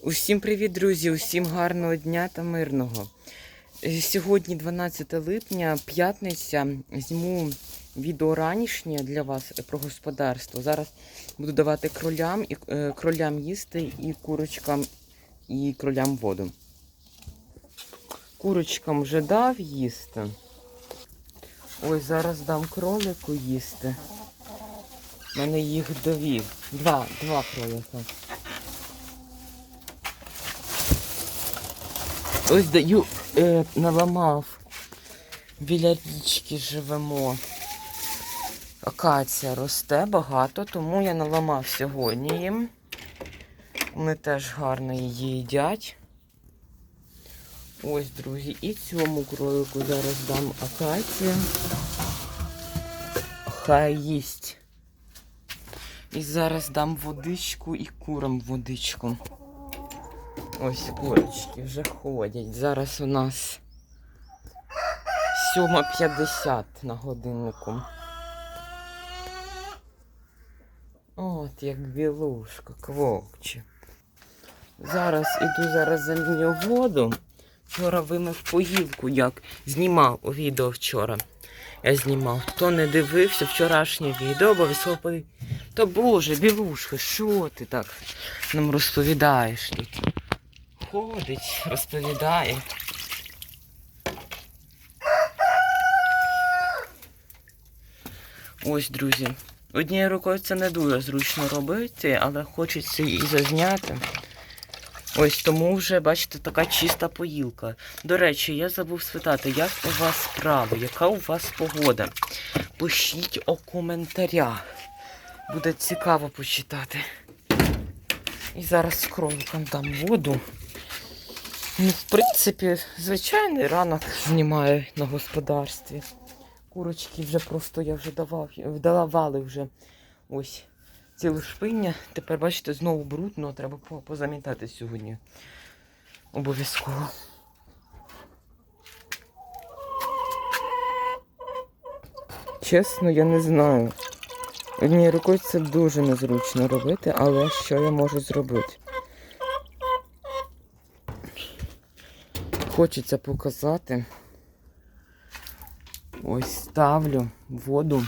Усім привіт, друзі! Усім гарного дня та мирного. Е, Сьогодні 12 липня, п'ятниця. Зніму відео ранішнє для вас про господарство. Зараз буду давати кролям і е, кролям їсти і курочкам і кролям воду. Курочкам вже дав їсти. Ось зараз дам кролику їсти. У мене їх довів. Два, два кролика. Ось даю, е, наламав. Біля річки живемо. Акація росте багато, тому я наламав сьогодні їм. Вони теж гарно її їдять. Ось, друзі, і цьому кролику зараз дам акацію. Хай їсть. І зараз дам водичку і курам водичку. Ось курочки вже ходять. Зараз у нас 7.50 на годиннику. От як білушка, квокче. Зараз іду зараз заміню воду. Вчора вимив поїлку, як знімав у відео вчора. Я знімав. Хто не дивився вчорашнє відео, обов'язково пові... Та боже, білушка, що ти так нам розповідаєш тут? Ходить, розповідає. Ось, друзі. Однією рукою це не дуже зручно робити, але хочеться і зазняти. Ось тому вже, бачите, така чиста поїлка. До речі, я забув спитати, як у вас справи, яка у вас погода? Пишіть у коментарях. Буде цікаво почитати. І зараз кроликом дам воду. Ну, в принципі, звичайний ранок знімаю на господарстві. Курочки вже просто я вже давав, давали вже ось ціле шпиння. Тепер, бачите, знову брудно, треба по- позамітати сьогодні. Обов'язково. Чесно, я не знаю. Однією рукою це дуже незручно робити, але що я можу зробити? Хочеться показати. Ось ставлю воду.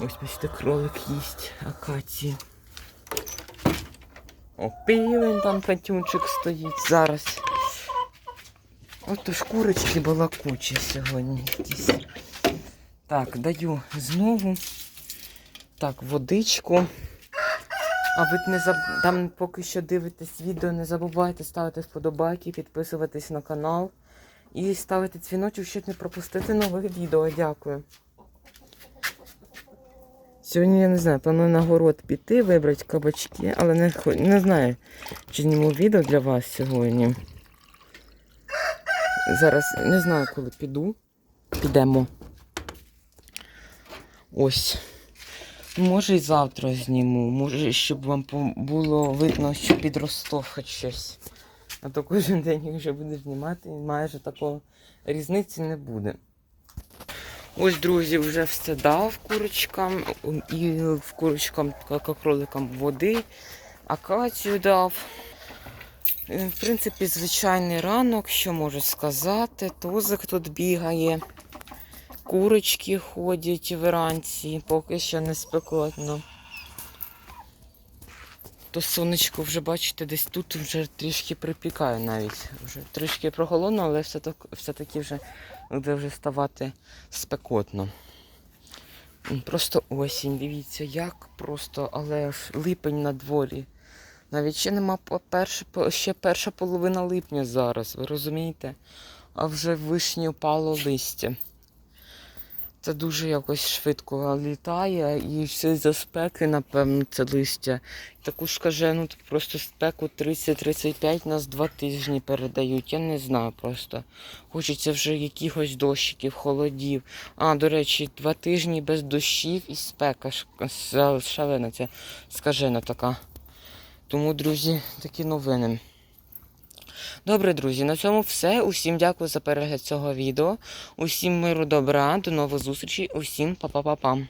Ось бачите, кролик їсть акації. О, півень там Катюнчик стоїть зараз. Ото ж курочки балакучі сьогодні якісь. Так, даю знову. Так, водичку. А ви не заб... там поки що дивитесь відео, не забувайте ставити вподобайки, підписуватись на канал і ставити дзвіночок, щоб не пропустити нових відео. Дякую. Сьогодні я не знаю, планую на город піти, вибрати кабачки, але не, не знаю, чи зніму відео для вас сьогодні. Зараз не знаю, коли піду. Підемо. Ось. Може і завтра зніму. Може, щоб вам було видно, що підростов хоч щось. А то кожен день, якщо будеш знімати, майже такого різниці не буде. Ось, друзі, вже все дав курочкам. І в курочкам, кроликам води, акацію дав. Е, В принципі, звичайний ранок, що можу сказати. Тузик тут бігає. Курочки ходять вранці, поки що не спекотно. То сонечко вже, бачите, десь тут вже трішки припікає навіть. Вже трішки прохолодно, але все так, все-таки вже буде вже ставати спекотно. Просто осінь, дивіться, як просто, але ж липень на дворі. Навіть ще нема перша, ще перша половина липня зараз, ви розумієте? А вже вишні впало листя. Це дуже якось швидко літає і все за спеки, напевно, це листя. Таку скажену тут просто спеку 30-35 нас два тижні передають. Я не знаю просто. Хочеться вже якихось дощиків, холодів. А, до речі, два тижні без дощів і спека шалена, ця скажена така. Тому, друзі, такі новини. Добре, друзі, на цьому все. Усім дякую за перегляд цього відео. Усім миру добра, до нових зустрічей, усім па-па-па-пам.